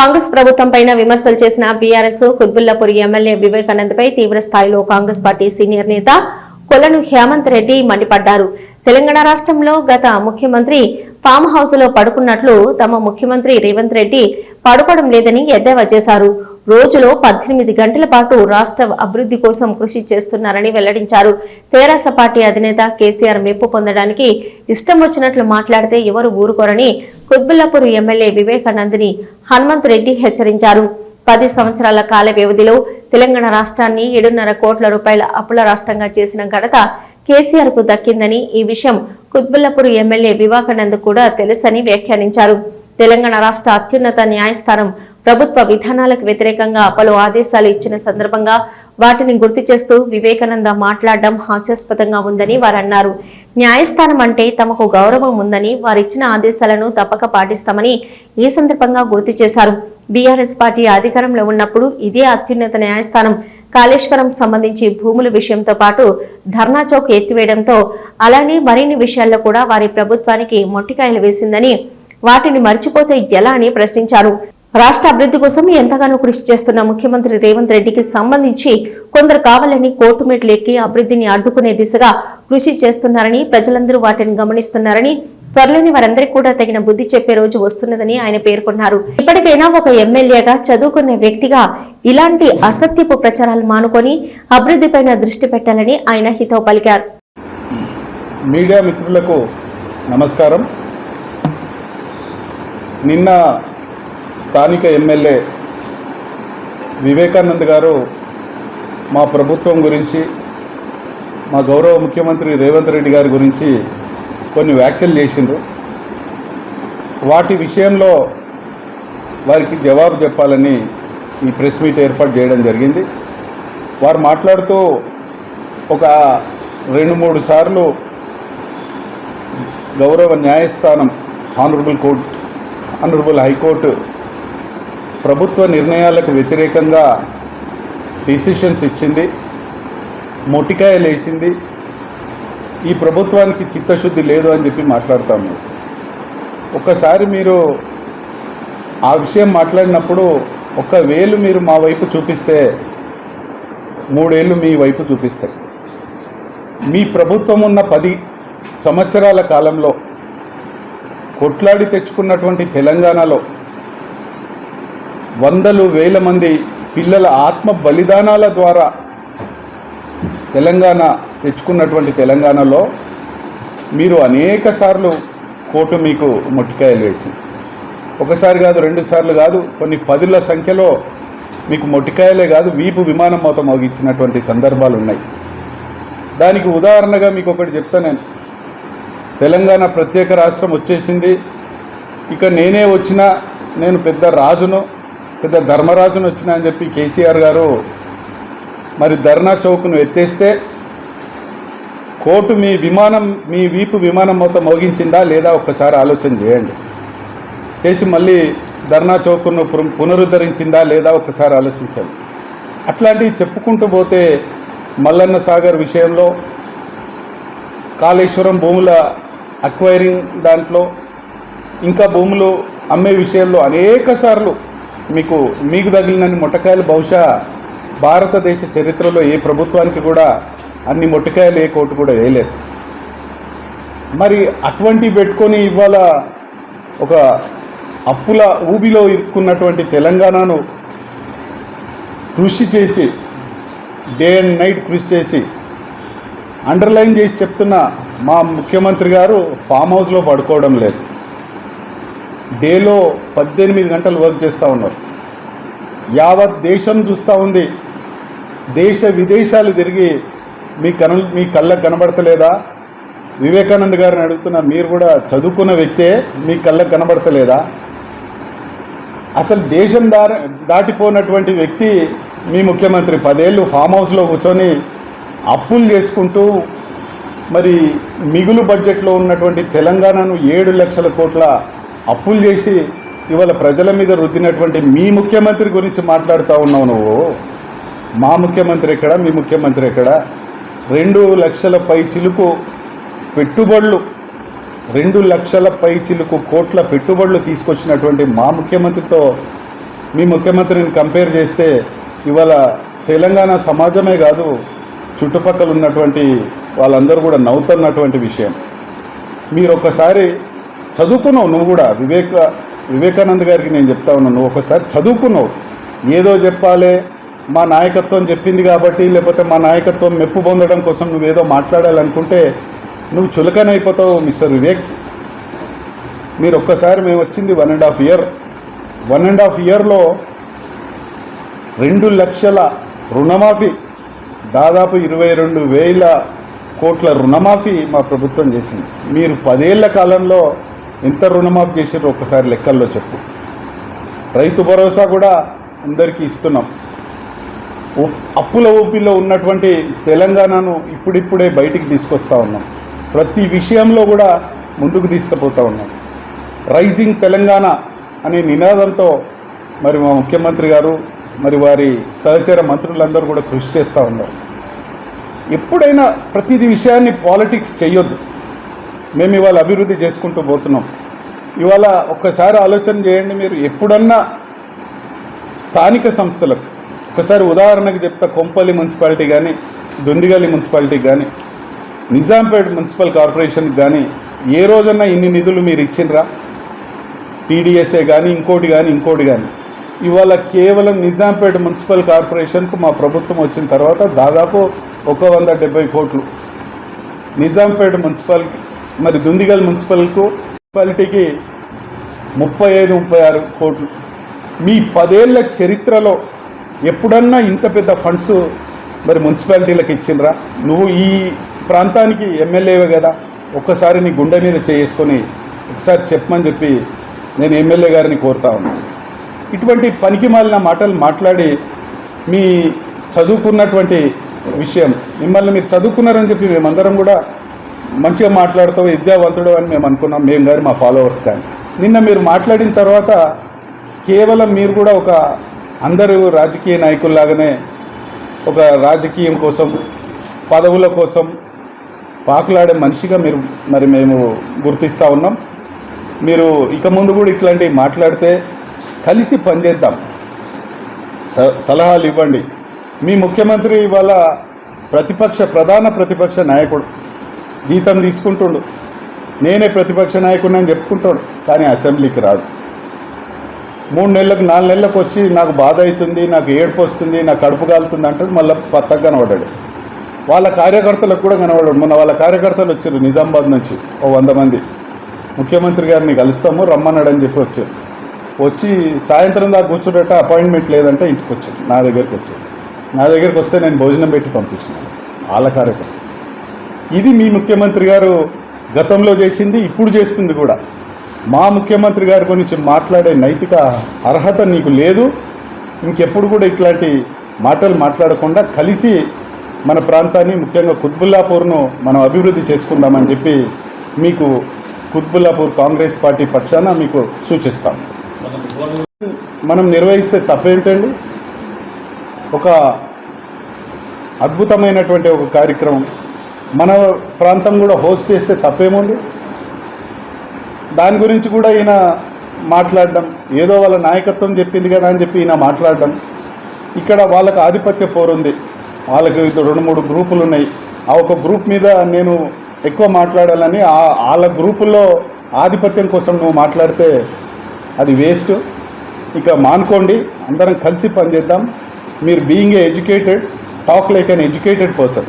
కాంగ్రెస్ ప్రభుత్వంపై విమర్శలు చేసిన బీఆర్ఎస్ కుత్బుల్లాపూర్ ఎమ్మెల్యే వివేకానంద్ పై తీవ్ర స్థాయిలో కాంగ్రెస్ పార్టీ సీనియర్ నేత కొలను హేమంత్ రెడ్డి మండిపడ్డారు. తెలంగాణ రాష్ట్రంలో గత ముఖ్యమంత్రి ఫామ్ హౌస్లో పడుకున్నట్లు తమ ముఖ్యమంత్రి రేవంత్ రెడ్డి పడుకోవడం లేదని ఎద్దేవా చేశారు. రోజులో పద్దెనిమిది గంటల పాటు రాష్ట్ర అభివృద్ధి కోసం కృషి చేస్తున్నారని వెల్లడించారు. తెరాస పార్టీ అధినేత కేసీఆర్ మెప్పు పొందడానికి ఇష్టం వచ్చినట్లు మాట్లాడితే ఎవరు ఊరుకోరని కుత్బుల్లాపూర్ ఎమ్మెల్యే వివేకానంద్ని హనుమంత్ రెడ్డి హెచ్చరించారు. పది సంవత్సరాల కాల వ్యవధిలో తెలంగాణ రాష్ట్రాన్ని ఏడున్నర కోట్ల రూపాయల అప్పుల రాష్ట్రంగా చేసిన ఘనత కేసీఆర్కు దక్కిందని ఈ విషయం కుత్బుల్లాపూర్ ఎమ్మెల్యే వివేకానంద్ కూడా తెలుసని వ్యాఖ్యానించారు. తెలంగాణ రాష్ట్ర అత్యున్నత న్యాయస్థానం ప్రభుత్వ విధానాలకు వ్యతిరేకంగా పలు ఆదేశాలు ఇచ్చిన సందర్భంగా వాటిని గుర్తు చేస్తూ వివేకానంద మాట్లాడడం హాస్యాస్పదంగా ఉందని వారు అన్నారు న్యాయస్థానం అంటే తమకు గౌరవం ఉందని వారిచ్చిన ఆదేశాలను తప్పక పాటిస్తామని ఈ సందర్భంగా గుర్తు చేశారు. బీఆర్ఎస్ పార్టీ అధికారంలో ఉన్నప్పుడు ఇదే అత్యున్నత న్యాయస్థానం. కాళేశ్వరం సంబంధించి భూముల విషయంతో పాటు ధర్నా చౌక్ ఎత్తివేయడంతో అలానే మరిన్ని విషయాల్లో కూడా వారి ప్రభుత్వానికి మొట్టికాయలు వేసిందని వాటిని మర్చిపోతే ఎలా అని ప్రశ్నించారు. రాష్ట్ర అభివృద్ధి కోసం ఎంతగానో కృషి చేస్తున్న ముఖ్యమంత్రి రేవంత్ రెడ్డికి సంబంధించి కొందరు కావాలని కోర్టుమెట్లు ఎక్కి అభివృద్ధిని అడ్డుకునే దిశగా కృషి చేస్తున్నారని ప్రజలందరూ వాటిని గమనిస్తున్నారని త్వరలోని వారందరికీ కూడా తగిన బుద్ధి చెప్పే రోజు వస్తున్నదని ఆయన పేర్కొన్నారు. ఇప్పటికైనా ఒక ఎమ్మెల్యేగా చదువుకునే వ్యక్తిగా ఇలాంటి అసత్యపు ప్రచారాలు మానుకొని అభివృద్ధిపైన దృష్టి పెట్టాలని ఆయన హితవు పలికారు. మీడియా మిత్రులకు నమస్కారం. నిన్న స్థానిక ఎమ్మెల్యే వివేకానంద్ గారు మా ప్రభుత్వం గురించి మా గౌరవ ముఖ్యమంత్రి రేవంత్ రెడ్డి గారి గురించి కొన్ని వ్యాఖ్యలు చేసిండ్రు. వాటి విషయంలో వారికి జవాబు చెప్పాలని ఈ ప్రెస్ మీట్ ఏర్పాటు చేయడం జరిగింది. వారు మాట్లాడుతూ ఒక రెండు మూడు సార్లు గౌరవ న్యాయస్థానం హానరబుల్ కోర్ట్ హానరబుల్ హైకోర్టు ప్రభుత్వ నిర్ణయాలకు వ్యతిరేకంగా డిసిషన్స్ ఇచ్చింది మొటికాయలు వేసింది. ఈ ప్రభుత్వానికి చిత్తశుద్ధి లేదు అని చెప్పి మాట్లాడతాము ఒకసారి మీరు ఆ విషయం మాట్లాడినప్పుడు ఒక వేలు మీరు మా వైపు చూపిస్తే మూడేళ్ళు మీ వైపు చూపిస్తాయి. మీ ప్రభుత్వం ఉన్న పది సంవత్సరాల కాలంలో కొట్లాడి తెచ్చుకున్నటువంటి తెలంగాణలో వందలు వేల మంది పిల్లల ఆత్మ బలిదానాల ద్వారా తెలంగాణ తెచ్చుకున్నటువంటి తెలంగాణలో మీరు అనేక సార్లు కోర్టు మీకు మొట్టికాయలు వేసింది. ఒకసారి కాదు రెండు సార్లు కాదు కొన్ని పదుల సంఖ్యలో మీకు మొట్టికాయలే కాదు వీపు విమానం మొత్తం మోగించినటువంటి సందర్భాలు ఉన్నాయి. దానికి ఉదాహరణగా మీకు ఒకటి చెప్తా నేను. తెలంగాణ ప్రత్యేక రాష్ట్రం వచ్చేసింది. ఇక నేనే వచ్చినా నేను పెద్ద రాజును పెద్ద ధర్మరాజును వచ్చినా అని చెప్పి కేసీఆర్ గారు మరి ధర్నా చౌక్ను ఎత్తేస్తే కోర్టు మీ విమానం మీ వీపు విమానం మొత్తం మోగించిందా లేదా ఒక్కసారి ఆలోచన చేయండి. చేసి మళ్ళీ ధర్నా చౌక్ను పునరుద్ధరించిందా లేదా ఒకసారి ఆలోచించండి. అట్లాంటివి చెప్పుకుంటూ పోతే మల్లన్న సాగర్ విషయంలో కాళేశ్వరం భూముల అక్వైరింగ్ దాంట్లో ఇంకా భూములు అమ్మే విషయంలో అనేక సార్లు మీకు మీకు తగిలినన్ని మొట్టకాయలు బహుశా భారతదేశ చరిత్రలో ఏ ప్రభుత్వానికి కూడా అన్ని మొట్టకాయలు ఏ కోర్టు కూడా వేయలేదు. మరి అటువంటివి పెట్టుకొని ఇవాళ ఒక అప్పుల ఊబిలో ఇరుక్కున్నటువంటి తెలంగాణను కృషి చేసి డే అండ్ నైట్ కృషి చేసి అండర్లైన్ చేసి చెప్తున్న మా ముఖ్యమంత్రి గారు ఫామ్ హౌస్లో పడుకోవడం లేదు. డేలో పద్దెనిమిది గంటలు వర్క్ చేస్తూ ఉన్నారు. యావత్ దేశం చూస్తూ ఉంది. దేశ విదేశాలు తిరిగి మీ కను మీ కళ్ళకు కనబడతలేదా? వివేకానంద్ గారిని అడుగుతున్న మీరు కూడా చదువుకున్న వ్యక్తే మీ కళ్ళకు కనబడతలేదా? అసలు దేశం దారి దాటిపోయినటువంటి వ్యక్తి మీ ముఖ్యమంత్రి. పదేళ్ళు ఫామ్ హౌస్లో కూర్చొని అప్పులు చేసుకుంటూ మరి మిగులు బడ్జెట్లో ఉన్నటువంటి తెలంగాణను ఏడు లక్షల కోట్ల అప్పులు చేసి ఇవాళ ప్రజల మీద రుద్దినటువంటి మీ ముఖ్యమంత్రి గురించి మాట్లాడుతూ ఉన్నావు నువ్వు. మా ముఖ్యమంత్రి ఎక్కడ మీ ముఖ్యమంత్రి ఎక్కడ? రెండు లక్షల పై చిలుకు పెట్టుబడులు రెండు లక్షల పై చిలుకు కోట్ల పెట్టుబడులు తీసుకొచ్చినటువంటి మా ముఖ్యమంత్రితో మీ ముఖ్యమంత్రిని కంపేర్ చేస్తే ఇవాళ తెలంగాణ సమాజమే కాదు చుట్టుపక్కల ఉన్నటువంటి వాళ్ళందరూ కూడా నవ్వుతున్నటువంటి విషయం. మీరు ఒకసారి చదువుకున్నావు నువ్వు కూడా. వివేక వివేకానంద్ గారికి నేను చెప్తా ఉన్నాను నువ్వు ఒకసారి చదువుకున్నావు. ఏదో చెప్పాలి మా నాయకత్వం చెప్పింది కాబట్టి లేకపోతే మా నాయకత్వం మెప్పు పొందడం కోసం నువ్వేదో మాట్లాడాలనుకుంటే నువ్వు చులకనైపోతావు మిస్టర్ వివేక్. మీరు ఒక్కసారి మేము వచ్చింది one and half year one and half ఇయర్లో రెండు లక్షల రుణమాఫీ దాదాపు ఇరవై రెండు వేల కోట్ల రుణమాఫీ మా ప్రభుత్వం చేసింది. మీరు పదేళ్ళ కాలంలో ఎంత రుణమాఫీ చేసారో ఒకసారి లెక్కల్లో చెప్పు. రైతు భరోసా కూడా అందరికీ ఇస్తున్నాం. అప్పుల ఊపిలో ఉన్నటువంటి తెలంగాణను ఇప్పుడిప్పుడే బయటికి తీసుకొస్తా ఉన్నాం. ప్రతి విషయంలో కూడా ముందుకు తీసుకుపోతా ఉన్నాం. రైజింగ్ తెలంగాణ అనే నినాదంతో మరి మా ముఖ్యమంత్రి గారు మరి వారి సహచర మంత్రులందరూ కూడా కృషి చేస్తూ ఉన్నారు. ఎప్పుడైనా ప్రతిది విషయాన్ని పాలిటిక్స్ చేయొద్దు మేము ఇవాళ అభివృద్ధి చేసుకుంటూ పోతున్నాం. ఇవాళ ఒక్కసారి ఆలోచన చేయండి మీరు. ఎప్పుడన్నా స్థానిక సంస్థలకు ఒకసారి ఉదాహరణకు చెప్తా కొంపల్లి మున్సిపాలిటీ కానీ దొందిగల్లి మున్సిపాలిటీ కానీ నిజాంపేట్ మున్సిపల్ కార్పొరేషన్కి కానీ ఏ రోజన్నా ఇన్ని నిధులు మీరు ఇచ్చిండ్రా? టీడీఎస్ఏ కానీ ఇంకోటి కానీ ఇంకోటి కానీ ఇవాళ కేవలం నిజాంపేట మున్సిపల్ కార్పొరేషన్కు మా ప్రభుత్వం వచ్చిన తర్వాత దాదాపు ఒక వంద డెబ్బై కోట్లు. నిజాంపేట మున్సిపల్ మరి దుందిగల్ మున్సిపల్కు మున్సిపాలిటీకి ముప్పై ఐదు ముప్పై ఆరు కోట్లు. మీ పదేళ్ళ చరిత్రలో ఎప్పుడన్నా ఇంత పెద్ద ఫండ్స్ మరి మున్సిపాలిటీలకు ఇచ్చిండ్రా? నువ్వు ఈ ప్రాంతానికి ఎమ్మెల్యేవే కదా ఒక్కసారి నీ గుండె మీద చేసుకొని ఒకసారి చెప్పమని చెప్పి నేను ఎమ్మెల్యే గారిని కోరుతా ఉన్నాను ఇటువంటి పనికి మాలిన మాటలు మాట్లాడి మీ చదువుకున్నటువంటి విషయం మిమ్మల్ని మీరు చదువుకున్నారని చెప్పి మేమందరం కూడా మంచిగా మాట్లాడుతావు విద్యావంతుడు అని మేము అనుకున్నాం. మేము కానీ మా ఫాలోవర్స్ కానీ. నిన్న మీరు మాట్లాడిన తర్వాత కేవలం మీరు కూడా ఒక అందరూ రాజకీయ నాయకుల్లాగానే ఒక రాజకీయం కోసం పదవుల కోసం పాకులాడే మనిషిగా మీరు మరి మేము గుర్తిస్తూ ఉన్నాం. మీరు ఇక ముందు కూడా ఇట్లాంటివి మాట్లాడితే కలిసి పనిచేద్దాం. స సలహాలు ఇవ్వండి. మీ ముఖ్యమంత్రి ఇవాళ ప్రతిపక్ష ప్రధాన ప్రతిపక్ష నాయకుడు జీతం తీసుకుంటుండు. నేనే ప్రతిపక్ష నాయకుడిని అని చెప్పుకుంటాడు కానీ అసెంబ్లీకి రాడు. మూడు నెలలకు నాలుగు నెలలకు వచ్చి నాకు బాధ అవుతుంది నాకు ఏడుపు వస్తుంది నాకు కడుపు కాలుతుంది అంటాడు మళ్ళీ పత్తగా కనబడ్డాడు. వాళ్ళ కార్యకర్తలకు కూడా కనబడ్డాడు. మొన్న వాళ్ళ కార్యకర్తలు వచ్చారు నిజామాబాద్ నుంచి ఓ వంద మంది. ముఖ్యమంత్రి గారిని కలుస్తాము రమ్మన్నాడని చెప్పి వచ్చారు. వచ్చి సాయంత్రం దాకా కూర్చుంటే అపాయింట్మెంట్ లేదంటే ఇంటికి వచ్చారు. నా దగ్గరికి వచ్చారు. నా దగ్గరికి వస్తే నేను భోజనం పెట్టి పంపించినాను. వాళ్ళ కార్యకర్త ఇది మీ ముఖ్యమంత్రి గారు గతంలో చేసింది ఇప్పుడు చేస్తుంది కూడా. మా ముఖ్యమంత్రి గారి గురించి మాట్లాడే నైతిక అర్హత నీకు లేదు. ఇంకెప్పుడు కూడా ఇట్లాంటి మాటలు మాట్లాడకుండా కలిసి మన ప్రాంతాన్ని ముఖ్యంగా కుత్బుల్లాపూర్ను మనం అభివృద్ధి చేసుకుందామని చెప్పి మీకు కుత్బుల్లాపూర్ కాంగ్రెస్ పార్టీ పక్షాన మీకు సూచిస్తాం. మనం నిర్వహిస్తే తప్పేంటండి? ఒక అద్భుతమైనటువంటి ఒక కార్యక్రమం మన ప్రాంతం కూడా హోస్ట్ చేస్తే తప్పేముంది? దాని గురించి కూడా ఈయన మాట్లాడడం ఏదో వాళ్ళ నాయకత్వం చెప్పింది కదా అని చెప్పి ఈయన మాట్లాడడం. ఇక్కడ వాళ్ళకు ఆధిపత్య పోరుంది వాళ్ళకి రెండు మూడు గ్రూపులు ఉన్నాయి. ఆ ఒక గ్రూప్ మీద నేను ఎక్కువ మాట్లాడాలని ఆ వాళ్ళ గ్రూపుల్లో ఆధిపత్యం కోసం నువ్వు మాట్లాడితే అది వేస్ట్. ఇక మానుకోండి అందరం కలిసి పనిచేద్దాం. మీరు being a educated talk like uneducated person.